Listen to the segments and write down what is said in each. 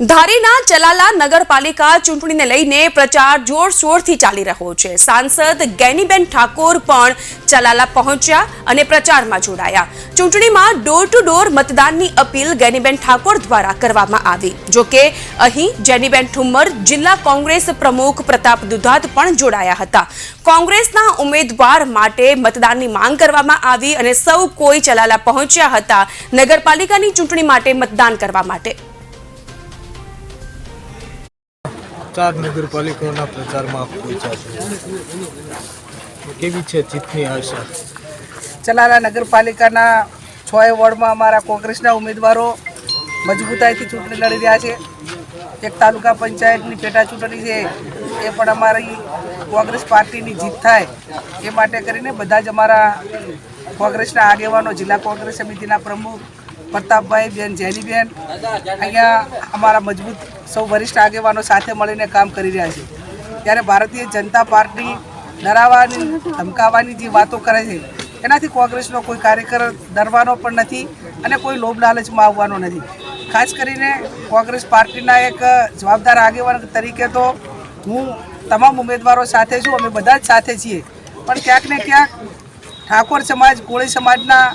ધારીના ચલાલા નગરપાલિકા ચૂંટણીને લઈને પ્રચાર જોરશોરથી ચાલી રહ્યો છે. સાંસદ ગેનીબેન ઠાકોર પણ ચલાલા પહોંચ્યા અને પ્રચારમાં જોડાયા. ચૂંટણીમાં ડોર ટુ ડોર મતદાનની અપીલ ગેનીબેન ઠાકોર દ્વારા કરવામાં આવી. જોકે અહીં જેનીબેન ઠુમ્મર જિલ્લા કોંગ્રેસ પ્રમુખ પ્રતાપ દુધાત પણ જોડાયા હતા. કોંગ્રેસના ઉમેદવાર માટે મતદાનની માંગ કરવામાં આવી અને સૌ કોઈ ચલાલા પહોંચ્યા હતા નગરપાલિકાની ચૂંટણી માટે મતદાન કરવા માટે. ચાર નગરપાલિકાઓના પ્રચારમાં પહોંચ્યા છો. કેવી છે જીતની આશા ચલાલા નગરપાલિકાના છ વોર્ડમાં અમારા કોંગ્રેસના ઉમેદવારો મજબૂતાઈથી ચૂંટણી લડી રહ્યા છે. એક તાલુકા પંચાયતની પેટા ચૂંટણી છે. એ પણ અમારી કોંગ્રેસ પાર્ટીની જીત થાય એ માટે કરીને બધા જ અમારા કોંગ્રેસના આગેવાનો, જિલ્લા કોંગ્રેસ સમિતિના પ્રમુખ, પ્રતાપભાઈ બેન જૈનીબેન અહીંયા અમારા મજબૂત સૌ વરિષ્ઠ આગેવાનો સાથે મળીને કામ કરી રહ્યા છે. ત્યારે ભારતીય જનતા પાર્ટી ડરાવવાની, ધમકાવવાની જે વાતો કરે છે, એનાથી કોંગ્રેસનો કોઈ કાર્યકર ડરવાનો પણ નથી અને કોઈ લોભ લાલચમાં આવવાનો નથી. ખાસ કરીને કોંગ્રેસ પાર્ટીના એક જવાબદાર આગેવાન તરીકે તો હું તમામ ઉમેદવારો સાથે છું, અમે બધા જ સાથે છીએ. પણ ક્યાંક ને ક્યાંક ઠાકોર સમાજ, કોળી સમાજના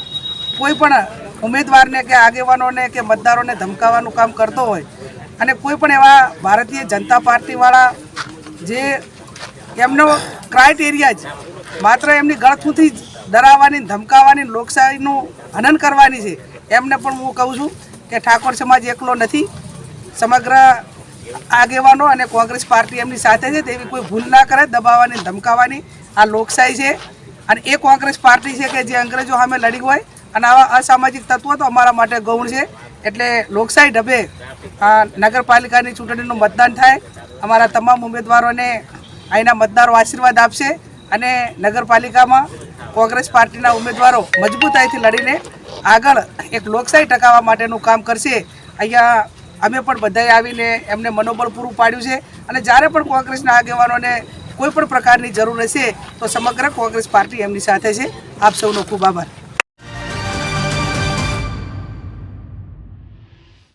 કોઈ પણ ઉમેદવારને કે આગેવાનોને કે મતદારોને ધમકાવવાનું કામ કરતો હોય અને કોઈ પણ એવા ભારતીય જનતા પાર્ટીવાળા જે એમનો ક્રાઇટેરિયા જ માત્ર એમની ગળથુથી જ ડરાવવાની, ધમકાવવાની, લોકશાહીનું હનન કરવાની છે, એમને પણ હું કહું છું કે ઠાકોર સમાજ એકલો નથી. સમગ્ર આગેવાનો અને કોંગ્રેસ પાર્ટી એમની સાથે છે, તેવી કોઈ ભૂલ ના કરે, દબાવવાની, ધમકાવવાની. આ લોકશાહી છે અને એ કોંગ્રેસ પાર્ટી છે કે જે અંગ્રેજો સામે લડી હોય અને આવા અસામાજિક તત્વો તો અમારા માટે ગૌણ છે. એટલે લોકશાહી ઢબે નગરપાલિકાની ચૂંટણીનું મતદાન થાય. અમારા તમામ ઉમેદવારોને અહીંના મતદારો આશીર્વાદ આપશે અને નગરપાલિકામાં કોંગ્રેસ પાર્ટીના ઉમેદવારો મજબૂતાઈથી લડીને આગળ એક લોકશાહી ટકાવવા માટેનું કામ કરશે. અહીંયા અમે પણ બધાએ આવીને એમને મનોબળ પૂરું પાડ્યું છે અને જ્યારે પણ કોંગ્રેસના આગેવાનોને કોઈ પણ પ્રકારની જરૂર હશે તો સમગ્ર કોંગ્રેસ પાર્ટી એમની સાથે છે. આપ સૌનો ખૂબ આભાર.